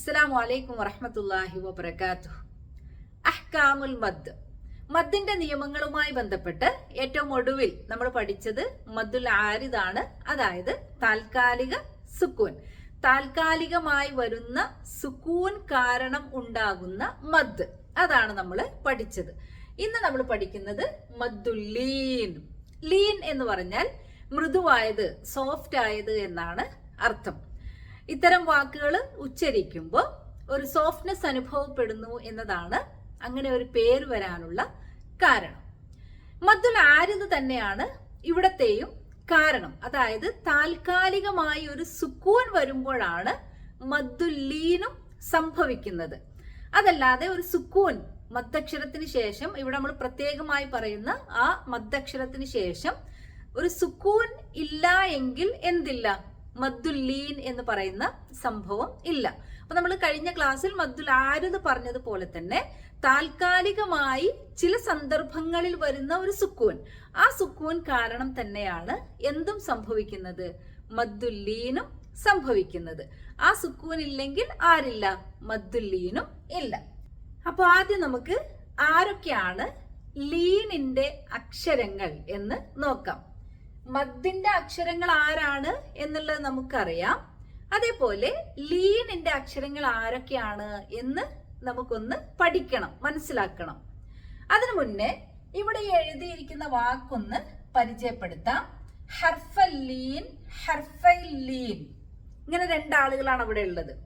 അസ്സലാമു അലൈക്കും വറഹമത്തല്ലാഹി വബർക്കാത്തു അഹ്കാമുൽ മദ്. മദ്ദിന്റെ നിയമങ്ങളുമായി ബന്ധപ്പെട്ട് ഏറ്റവും ഒടുവിൽ നമ്മൾ പഠിച്ചത് മദ്ദുൽ ആരിദാണ് അതായത് താൽക്കാലിക സുക്കൂൻ. താൽക്കാലികമായി വരുന്ന സുക്കൂൻ കാരണം ഉണ്ടാകുന്ന മദ്. അതാണ് നമ്മൾ പഠിച്ചത്. ഇന്ന് നമ്മൾ പഠിക്കുന്നത് മദ്ദുൽ ലീൻ. ലീൻ എന്ന് പറഞ്ഞാൽ മൃദുവായത് സോഫ്റ്റ് ആയത് എന്നാണ് അർത്ഥം. ഇത്തരം വാക്കുകൾ ഉച്ചരിക്കുമ്പോൾ ഒരു സോഫ്റ്റ്നെസ് അനുഭവപ്പെടുന്നു എന്നതാണ് അങ്ങനെ ഒരു പേര് വരാനുള്ള കാരണം. മദ്ദുൽ ആരിത് തന്നെയാണ് ഇവിടത്തെയും കാരണം. അതായത് താൽക്കാലികമായി ഒരു സുക്കൂൻ വരുമ്പോഴാണ് മദ്ദുല്ലീനും സംഭവിക്കുന്നത്. അതല്ലാതെ ഒരു സുക്കൂൻ മദ്ദക്ഷരത്തിന് ശേഷം ഇവിടെ നമ്മൾ പ്രത്യേകമായി പറയുന്ന ആ മദ്ദക്ഷരത്തിന് ശേഷം ഒരു സുക്കൂൻ ഇല്ല എങ്കിൽ എന്തില്ല? മദ്ദുല്ലീൻ എന്ന് പറയുന്ന സംഭവം ഇല്ല. അപ്പൊ നമ്മൾ കഴിഞ്ഞ ക്ലാസ്സിൽ മദ്ദുൽ ആരുത് പറഞ്ഞതുപോലെ തന്നെ താൽക്കാലികമായി ചില സന്ദർഭങ്ങളിൽ വരുന്ന ഒരു സുക്കൂൻ. ആ സുക്കൂൻ കാരണം തന്നെയാണ് എന്തും സംഭവിക്കുന്നത്? മദ്ദുല്ലീനും സംഭവിക്കുന്നത്. ആ സുക്കൂൻ ഇല്ലെങ്കിൽ ആരില്ല? മദ്ദുല്ലീനും ഇല്ല. അപ്പൊ ആദ്യം നമുക്ക് ആരൊക്കെയാണ് ലീനിന്റെ അക്ഷരങ്ങൾ എന്ന് നോക്കാം. മദ്ദിന്റെ അക്ഷരങ്ങൾ ആരാണ് എന്നുള്ളത് നമുക്കറിയാം. അതേപോലെ ലീനിന്റെ അക്ഷരങ്ങൾ ആരൊക്കെയാണ് എന്ന് നമുക്കൊന്ന് പഠിക്കണം മനസ്സിലാക്കണം. അതിനു മുന്നേ ഇവിടെ എഴുതിയിരിക്കുന്ന വാക്കൊന്ന് പരിചയപ്പെടുത്താം. ഹർഫൽ ലീൻ ഹർഫൽ ലീൻ. ഇങ്ങനെ രണ്ടാളുകളാണ് അവിടെ ഉള്ളത്.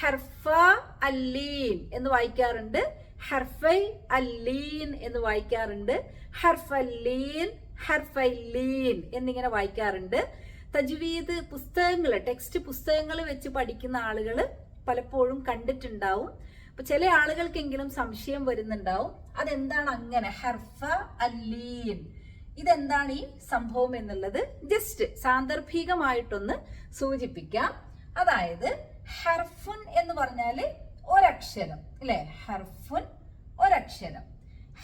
ഹർഫ അല്ലീൻ എന്ന് വായിക്കാറുണ്ട്. ഹർഫൈ അല്ലീൻ എന്ന് വായിക്കാറുണ്ട്. ഹർഫല്ലീൻ ഹർഫൈലീൻ എന്നിങ്ങനെ വായിക്കാറുണ്ട്. തജ്വീദ് പുസ്തകങ്ങൾ ടെക്സ്റ്റ് പുസ്തകങ്ങൾ വെച്ച് പഠിക്കുന്ന ആളുകൾ പലപ്പോഴും കണ്ടിട്ടുണ്ടാവും. അപ്പൊ ചില ആളുകൾക്കെങ്കിലും സംശയം വരുന്നുണ്ടാവും. അതെന്താണ് അങ്ങനെ? ഹർഫ അല്ലീൻ ഇതെന്താണ് ഈ സംഭവം എന്നുള്ളത് ജസ്റ്റ് സാന്ദർഭികമായിട്ടൊന്ന് സൂചിപ്പിക്കാം. അതായത് ഹർഫുൻ എന്ന് പറഞ്ഞാൽ ഒരക്ഷരം അല്ലെ? ഹർഫുൻ ഒരക്ഷരം.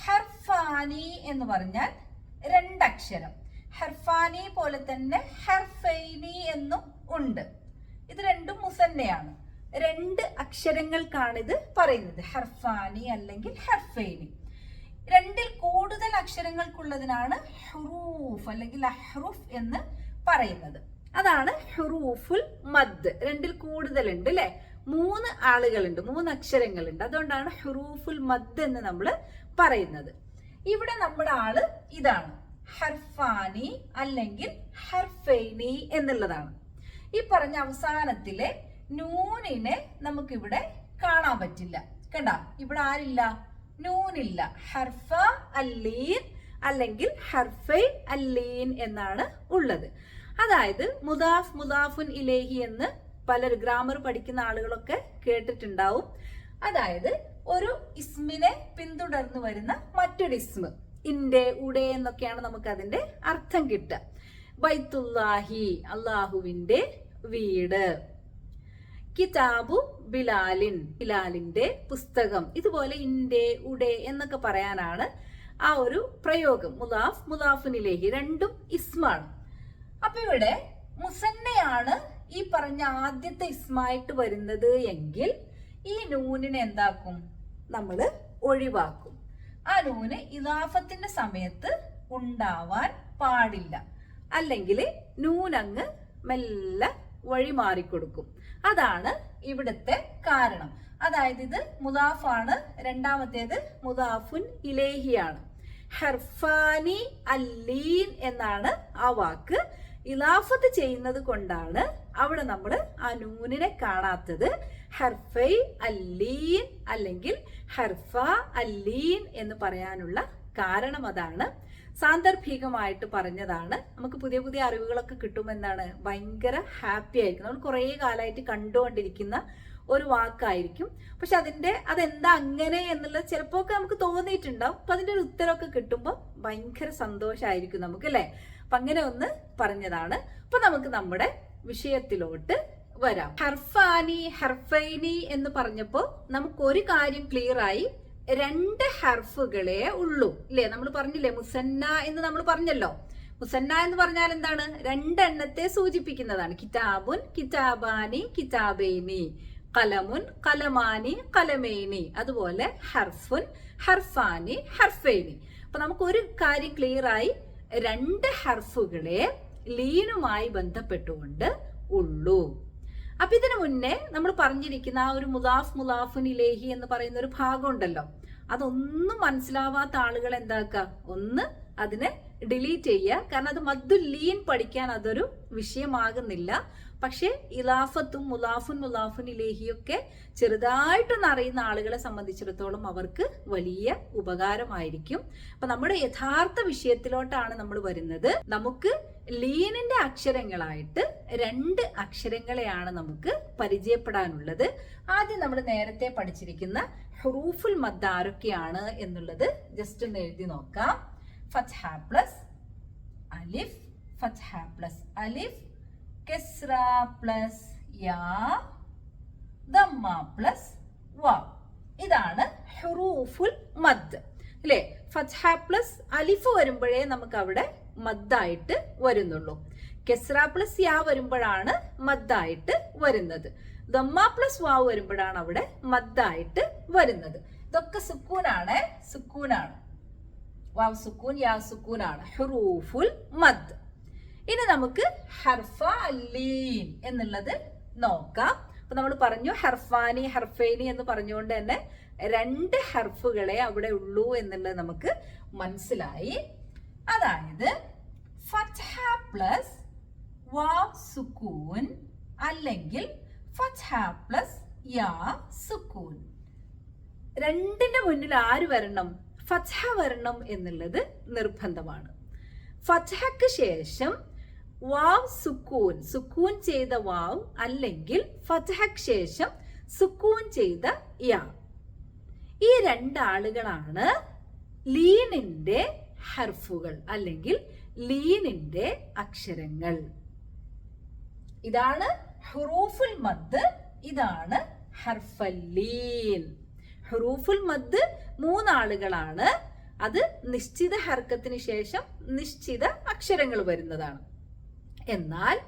ഹർഫാനി എന്ന് പറഞ്ഞാൽ രണ്ടക്ഷരം. ഹർഫാനി പോലെ തന്നെ ഹർഫൈനി എന്നും ഉണ്ട്. ഇത് രണ്ടും മുസന്നയാണ്. രണ്ട് അക്ഷരങ്ങൾക്കാണ് ഇത് പറയുന്നത്. ഹർഫാനി അല്ലെങ്കിൽ ഹർഫൈനി. രണ്ടിൽ കൂടുതൽ അക്ഷരങ്ങൾക്കുള്ളതിനാണ് ഹുറൂഫ് അല്ലെങ്കിൽ അഹ്റൂഫ് എന്ന് പറയുന്നത്. അതാണ് ഹുറൂഫുൽ മദ്. രണ്ടിൽ കൂടുതലുണ്ട് അല്ലെ? മൂന്ന് ആളുകളുണ്ട് മൂന്ന് അക്ഷരങ്ങളുണ്ട്. അതുകൊണ്ടാണ് ഹുറൂഫുൽ മദ് എന്ന് നമ്മൾ പറയുന്നത്. ഇവിടെ നമ്മുടെ ആൾ ഇതാണ്. ഹർഫാനി അല്ലെങ്കിൽ ഹർഫൈനി എന്നുള്ളതാണ്. ഈ പറഞ്ഞ അവസാനത്തിലെ നൂനിനെ നമുക്കിവിടെ കാണാൻ പറ്റില്ല. കണ്ട? ഇവിടെ ആരില്ല? നൂനില്ല. ഹർഫ അല്ലീൻ അല്ലെങ്കിൽ ഹർഫൈ അല്ലീൻ എന്നാണ് ഉള്ളത്. അതായത് മുദാഫ് മുദാഫുൻ ഇലേഹി എന്ന് പലർ ഗ്രാമർ പഠിക്കുന്ന ആളുകളൊക്കെ കേട്ടിട്ടുണ്ടാവും. അതായത് ഒരു ഇസ്മിനെ പിന്തുടർന്നു വരുന്ന മറ്റൊരു ഇസ്മ്. ഇന്റെ ഉടെ എന്നൊക്കെയാണ് നമുക്ക് അതിന്റെ അർത്ഥം കിട്ടുക. ബൈത്തുല്ലാഹി അള്ളാഹുവിന്റെ വീട്. കിതാബു ബിലാലിൻ ബിലാലിന്റെ പുസ്തകം. ഇതുപോലെ ഇന്റെ ഉടെ എന്നൊക്കെ പറയാനാണ് ആ ഒരു പ്രയോഗം. മുലാഫ് മുലാഫിനിലേഹി രണ്ടും ഇസ്മാണ്. അപ്പൊ ഇവിടെ മുസന്നയാണ് ഈ പറഞ്ഞ ആദ്യത്തെ ഇസ്മായിട്ട് വരുന്നത് എങ്കിൽ ഈ നൂനിനെ എന്താക്കും? നമ്മൾ ഒഴിവാക്കും. ആ നൂന് ഇലാഫത്തിന്റെ സമയത്ത് ഉണ്ടാവാൻ പാടില്ല. അല്ലെങ്കിൽ നൂനങ്ങ് മെല്ലെ വഴി മാറിക്കൊടുക്കും. അതാണ് ഇവിടുത്തെ കാരണം. അതായത് ഇത് മുദാഫാണ്. രണ്ടാമത്തേത് മുദാഫുൻ ഇലേഹിയാണ്. ഹർഫാനി അല്ലീൻ എന്നാണ് ആ വാക്ക്. ഇലാഫത്ത് ചെയ്യുന്നത് കൊണ്ടാണ് അവിടെ നമ്മൾ ആ നൂനിനെ കാണാത്തത്. ഹർഫൈ അല്ലീൻ അല്ലെങ്കിൽ ഹർഫ അല്ലീൻ എന്ന് പറയാനുള്ള കാരണം അതാണ്. സാന്ദർഭികമായിട്ട് പറഞ്ഞതാണ്. നമുക്ക് പുതിയ പുതിയ അറിവുകളൊക്കെ കിട്ടുമെന്നാണ് ഭയങ്കര ഹാപ്പി ആയിരിക്കും നമ്മൾ കുറേ കാലമായിട്ട് കണ്ടുകൊണ്ടിരിക്കുന്ന ഒരു വാക്കായിരിക്കും. പക്ഷെ അതിന്റെ അതെന്താ അങ്ങനെ എന്നുള്ളത് ചിലപ്പോൾ ഒക്കെ നമുക്ക് തോന്നിയിട്ടുണ്ടാവും. അപ്പൊ അതിന്റെ ഒരു ഉത്തരമൊക്കെ കിട്ടുമ്പോൾ ഭയങ്കര സന്തോഷമായിരിക്കും നമുക്ക് അല്ലെ? അപ്പൊ അങ്ങനെ ഒന്ന് പറഞ്ഞതാണ്. അപ്പൊ നമുക്ക് നമ്മുടെ വിഷയത്തിലോട്ട് വരാം. ഹർഫാനി ഹർഫൈനി എന്ന് പറഞ്ഞപ്പോൾ നമുക്ക് ഒരു കാര്യം ക്ലിയർ ആയി. രണ്ട് ഹർഫുകളെ ഉള്ളൂ ഇല്ലേ? നമ്മൾ പറഞ്ഞില്ലേ മുസന്ന എന്ന് നമ്മൾ പറഞ്ഞല്ലോ. മുസന്ന എന്ന് പറഞ്ഞാൽ എന്താണ്? രണ്ടെണ്ണത്തെ സൂചിപ്പിക്കുന്നതാണ്. കിതാബുൻ കിതാബാനി കിതാബേനി. കലമുൻ കലമാനി കലമേനി അതുപോലെ ഹർഫുൻ ഹർഫാനി ഹർഫേനി. അപ്പൊ നമുക്ക് ഒരു കാര്യം ക്ലിയർ ആയി. രണ്ട് ഹർഫുകളെ ലീനുമായി ബന്ധപ്പെട്ടുകൊണ്ട് ഉള്ളൂ. അപ്പൊ ഇതിനു മുന്നേ നമ്മൾ പറഞ്ഞിരിക്കുന്ന ആ ഒരു മുദാഫ് മുദാഫുൻ ഇലേഹി എന്ന് പറയുന്ന ഒരു ഭാഗം ഉണ്ടല്ലോ. അതൊന്നും മനസ്സിലാവാത്ത ആളുകൾ എന്താക്ക ഒന്ന് അതിനെ ഡിലീറ്റ് ചെയ്യുക. കാരണം അത് മദ്ദു ലീൻ പഠിക്കാൻ അതൊരു വിഷയമാകുന്നില്ല. പക്ഷേ ഇലാഫത്തും മുലാഫുൻ മുലാഫുൻ ഇലേഹിയൊക്കെ ചെറുതായിട്ടൊന്ന് അറിയുന്ന ആളുകളെ സംബന്ധിച്ചിടത്തോളം അവർക്ക് വലിയ ഉപകാരമായിരിക്കും. അപ്പൊ നമ്മുടെ യഥാർത്ഥ വിഷയത്തിലോട്ടാണ് നമ്മൾ വരുന്നത്. നമുക്ക് ലീനിന്റെ അക്ഷരങ്ങളായിട്ട് രണ്ട് അക്ഷരങ്ങളെയാണ് നമുക്ക് പരിചയപ്പെടാനുള്ളത്. ആദ്യം നമ്മൾ നേരത്തെ പഠിച്ചിരിക്കുന്ന ഹുറൂഫുൽ മദ് ആരൊക്കെയാണ് എന്നുള്ളത് ജസ്റ്റ് ഒന്ന് എഴുതി നോക്കാം. ഫത്ഹ പ്ലസ് അലിഫ് ഫത്ഹ പ്ലസ് അലിഫ് കെസ്ര പ്ലസ് യാ ദമ്മ പ്ലസ് വ. ഇതാണ് ഹുറൂഫുൽ മദ്. അല്ലേ? ഫത്ഹ പ്ലസ് അലിഫ് വരുമ്പോഴേ നമുക്ക് അവിടെ മദ്ദായിട്ട് വരുന്നുള്ളൂ. കെസ്ര പ്ലസ് യാ വരുമ്പോഴാണ് മദ്ദായിട്ട് വരുന്നത്. ദമ്മ പ്ലസ് വാവ് വരുമ്പോഴാണ് അവിടെ മദ്ദായിട്ട് വരുന്നത്. ഇതൊക്കെ സുക്കൂനാണ്. സുക്കൂനാണ്. വാവ് സുക്കൂൻ യാ സുക്കൂനാണ്. ഹുറൂഫുൽ മദ്. ഇനി നമുക്ക് ഹർഫ അല്ലീൻ എന്നുള്ളത് നോക്കാം. അപ്പൊ നമ്മൾ പറഞ്ഞു ഹർഫാനി ഹർഫേനി എന്ന് പറഞ്ഞുകൊണ്ട് തന്നെ രണ്ട് ഹർഫുകളെ അവിടെ ഉള്ളൂ എന്നുള്ളത് നമുക്ക് മനസ്സിലായി. അതായത് ഫത്ഹ പ്ലസ് വാവ് സുക്കൂൻ അല്ലെങ്കിൽ ഫത്ഹ പ്ലസ് യാ സുക്കൂൻ. രണ്ടിന്റെ മുന്നിൽ ആര് വരണം? ഫത്ഹ വരണം എന്നുള്ളത് നിർബന്ധമാണ്. ഫത്ഹക്ക് ശേഷം വാവ് സുക്കൂൻ സുക്കൂൻ ചെയ്ത വാവ് അല്ലെങ്കിൽ ഫത്ഹക്ക് ശേഷം സുക്കൂൻ ചെയ്ത യാ. ഈ രണ്ടാളുകളാണ് ലീനിന്റെ ഹർഫുകൾ അല്ലെങ്കിൽ ലീനിന്റെ അക്ഷരങ്ങൾ. ഇതാണ് ഹുറൂഫുൽ മദ് ഇതാണ് ഹർഫല്ലീൻ ഹുറൂഫുൽ മദ് മൂന്നാളുകളാണ്. അത് നിശ്ചിത ഹർക്കത്തിന് ശേഷം നിശ്ചിത അക്ഷരങ്ങൾ വരുന്നതാണ്. എന്നാൽ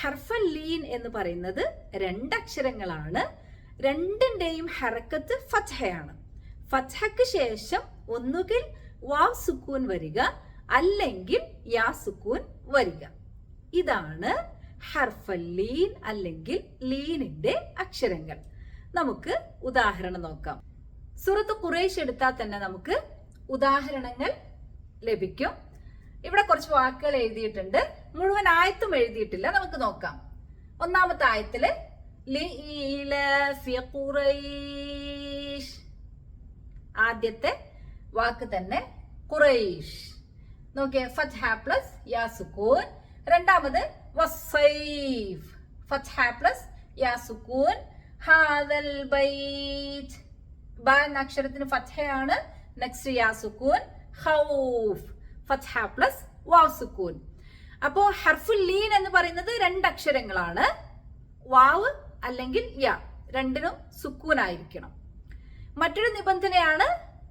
ഹർഫല്ലീൻ എന്ന് പറയുന്നത് രണ്ടക്ഷരങ്ങളാണ്. രണ്ടിന്റെയും ഹറക്കത്ത് ഫത്ഹയാണ്. ഫത്ഹക്ക് ശേഷം ഒന്നുകിൽ വാവ് സുക്കൂൻ വരിക അല്ലെങ്കിൽ യാ സുക്കൂൻ വരിക. ഇതാണ് ഹർഫൽ ലീൻ അല്ലെങ്കിൽ ലീനിന്റെ അക്ഷരങ്ങൾ. നമുക്ക് ഉദാഹരണം നോക്കാം. സൂറത്ത് കുറേശ് എടുത്താൽ തന്നെ നമുക്ക് ഉദാഹരണങ്ങൾ ലഭിക്കും. ഇവിടെ കുറച്ച് വാക്കുകൾ എഴുതിയിട്ടുണ്ട്. മുഴുവൻ ആയത്തും എഴുതിയിട്ടില്ല. നമുക്ക് നോക്കാം. ഒന്നാമത്തെ ആയത്തിൽ ആദ്യത്തെ വാക്ക് തന്നെ ഖുറൈഷ്. നോക്കിയേ ഫത്ഹ പ്ലസ് യാ സുക്കൂൻ രണ്ടാമത് വസൈഫ് ഫത്ഹ പ്ലസ് യാ സുക്കൂൻ ഹാദൽ ബൈറ്റ് ബ എന്ന അക്ഷരത്തിന് ഫത്ഹയാണ്. നെക്സ്റ്റ് യാ സുക്കൂൻ. ഹൗഫ് ഫത്ഹ പ്ലസ് വാവ് സുക്കൂൻ. അപ്പോ ഹർഫുൽ ലീൻ എന്ന് പറയുന്നത് രണ്ട് അക്ഷരങ്ങളാണ് വാവ് അല്ലെങ്കിൽ യ. രണ്ടിനും സുക്കൂൻ ആയിരിക്കണം മറ്റൊരു നിബന്ധനയാണ്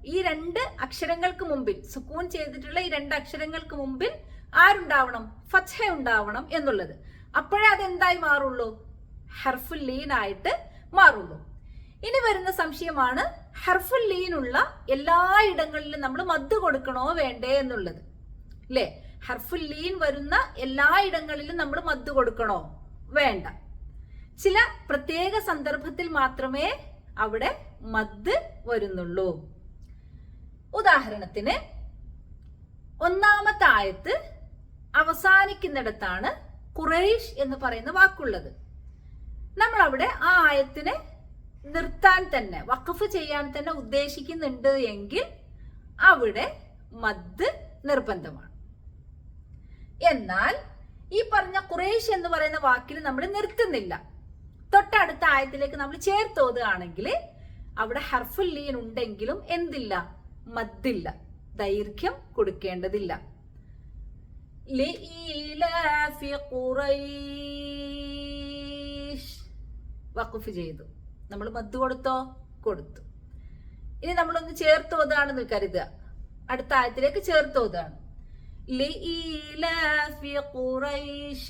ഈ രണ്ട് അക്ഷരങ്ങൾക്ക് മുമ്പിൽ സുക്കൂൻ ചെയ്തിട്ടുള്ള ഈ രണ്ട് അക്ഷരങ്ങൾക്ക് മുമ്പിൽ ആരുണ്ടാവണം? ഫത്ഹ ഉണ്ടാവണം എന്നുള്ളത്. അപ്പോഴേ അതെന്തായി മാറുള്ളൂ? ഹർഫുൽ ലീൻ ആയിട്ട് മാറുള്ളൂ. ഇനി വരുന്ന സംശയമാണ് ഹർഫുൽ ലീനുള്ള എല്ലാ ഇടങ്ങളിലും നമ്മൾ മദ് കൊടുക്കണോ വേണ്ടേ എന്നുള്ളത്. അല്ലേ ഹർഫുൽ ലീൻ വരുന്ന എല്ലാ ഇടങ്ങളിലും നമ്മൾ മദ് കൊടുക്കണോ? വേണ്ട. ചില പ്രത്യേക സന്ദർഭത്തിൽ മാത്രമേ അവിടെ മദ് വരുന്നുള്ളൂ. ഉദാഹരണത്തിന് ഒന്നാമത്തെ ആയത്ത് അവസാനിക്കുന്നിടത്താണ് കുറേഷ് എന്ന് പറയുന്ന വാക്കുള്ളത്. നമ്മൾ അവിടെ ആ ആയത്തിനെ നിർത്താൻ തന്നെ വഖഫ് ചെയ്യാൻ തന്നെ ഉദ്ദേശിക്കുന്നുണ്ട് എങ്കിൽ അവിടെ മദ് നിർബന്ധമാണ്. എന്നാൽ ഈ പറഞ്ഞ ഖുറൈഷ് എന്ന് പറയുന്ന വാക്കിൽ നമ്മൾ നിർത്തുന്നില്ല. തൊട്ടടുത്ത ആയത്തിലേക്ക് നമ്മൾ ചേർത്തോതുകയാണെങ്കിൽ അവിടെ ഹർഫുൽ ലീൻ ഉണ്ടെങ്കിലും എന്തില്ല? മദ്ദില്ല. ദൈർഘ്യം കൊടുക്കേണ്ടതില്ല. വഖഫ് ചെയ്തു. നമ്മൾ മദ് കൊടുത്തോ കൊടുത്തു ഇനി നമ്മളൊന്ന് ചേർത്തോതാണെന്ന് കരുതുക അടുത്ത ആയത്തിലേക്ക് ചേർത്തോതാണ് لإيلاف قريش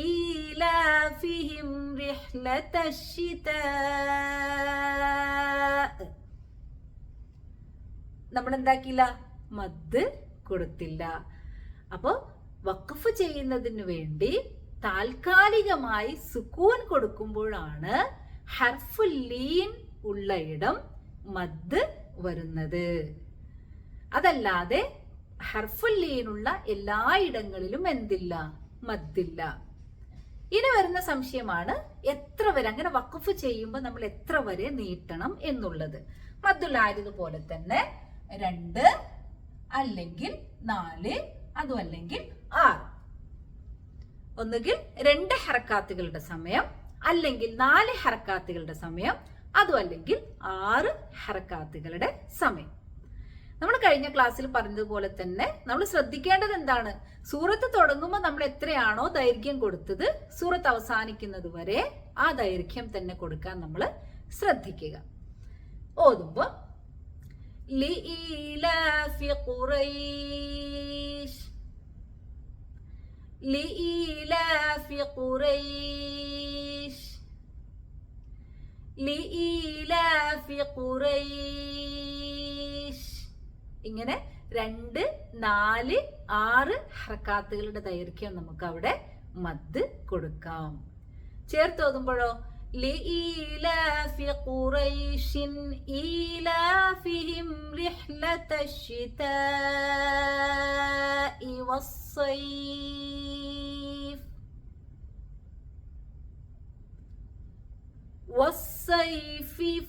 إيلافهم رحلة الشتاء നമ്മൾ എന്താക്കില്ല മദ് കൊടുത്തില്ല അപ്പോ വഖഫ് ചെയ്യുന്നതിന് വേണ്ടി താൽക്കാലികമായി സുക്കൂൻ കൊടുക്കുമ്പോഴാണ് ഹർഫുല്ലീൻ ഉള്ളയിടം മദ് വരുന്നത്. അതല്ലാതെ ഹർഫുല്ലീനുള്ള എല്ലായിടങ്ങളിലും എന്തില്ല? മദ്ദില്ല. ഇനി വരുന്ന സംശയമാണ് എത്ര വരെ അങ്ങനെ വഖഫ് ചെയ്യുമ്പോൾ നമ്മൾ എത്ര വരെ നീട്ടണം എന്നുള്ളത്. മദ്ദുലായതുപോലെ തന്നെ രണ്ട് അല്ലെങ്കിൽ നാല് അതും അല്ലെങ്കിൽ ആറ്. ഒന്നുകിൽ രണ്ട് ഹറക്കാത്തുകളുടെ സമയം അല്ലെങ്കിൽ നാല് ഹറക്കാത്തുകളുടെ സമയം അതും അല്ലെങ്കിൽ ആറ് ഹറക്കാത്തുകളുടെ സമയം നമ്മൾ കഴിഞ്ഞ ക്ലാസ്സിൽ പറഞ്ഞതുപോലെ തന്നെ നമ്മൾ ശ്രദ്ധിക്കേണ്ടത് എന്താണ് സൂറത്ത് തുടങ്ങുമ്പോൾ നമ്മൾ എത്രയാണോ ദൈർഘ്യം കൊടുത്തത് സൂറത്ത് അവസാനിക്കുന്നത് വരെ ആ ദൈർഘ്യം തന്നെ കൊടുക്കാൻ നമ്മൾ ശ്രദ്ധിക്കുക ഓതുമ്പോൾ لإيلاف قريش لإيلاف قريش لإيلاف قريش ഇങ്ങനെ രണ്ട് നാല് ആറ് ഹർക്കാത്തുകളുടെ ദൈർഘ്യം നമുക്ക് അവിടെ മദ് കൊടുക്കാം ചേർത്ത് ഓതുമ്പോഴോ لإيلاف قريش إيلافهم رحلة الشتاء والصيف والصيف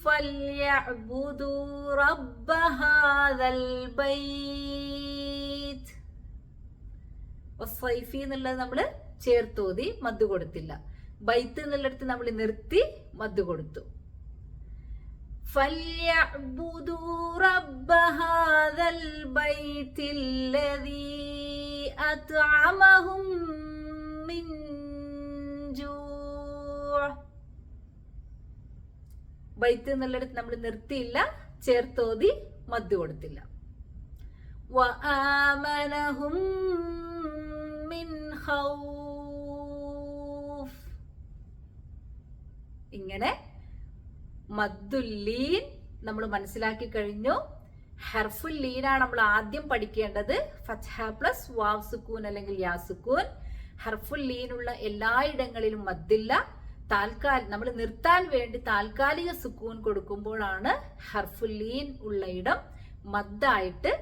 فليعبدوا رب هذا البيت വസ്സൈഫി എന്നുള്ളത് നമ്മൾ ചേർത്തോതി മദ് കൊടുത്തില്ല ബൈത്ത് എന്നുള്ളിടത്ത് നമ്മൾ നിർത്തി മദ് കൊടുത്തു فليعبدوا رب هذا البيت الذي أطعمهم من جوع ബൈത്ത് എന്നുള്ളിടത്ത് നമ്മൾ നിർത്തിയില്ല ചേർത്തോതി മദ്യ കൊടുത്തില്ല. ഇങ്ങനെ മദ്ദുല്ലീൻ നമ്മൾ മനസ്സിലാക്കി കഴിഞ്ഞു. ഹെർഫുൽ ലീനാണ് നമ്മൾ ആദ്യം പഠിക്കേണ്ടത്. ഫത്ഹ പ്ലസ് വാവ് സുക്കൂൻ അല്ലെങ്കിൽ യാസുക്കൂൻ. ഹെർഫുൽ ലീനുള്ള എല്ലായിടങ്ങളിലും മദ്ദില്ല. താൽക്കാൽ നമ്മൾ നിർത്താൻ വേണ്ടി താൽക്കാലിക സുക്കൂൻ കൊടുക്കുമ്പോഴാണ് ഹർഫുല്ലീൻ ഉള്ള ഇടം മദ്ദായിട്ട്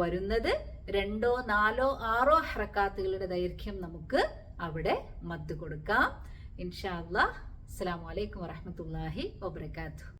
വരുന്നത്. രണ്ടോ നാലോ ആറോ ഹറക്കാത്തുകളുടെ ദൈർഘ്യം നമുക്ക് അവിടെ മദ് കൊടുക്കാം. ഇൻഷാ അല്ലാ അസ്സാം വലൈക്കും വറഹമത്തല്ലാഹി വബർക്കാത്തു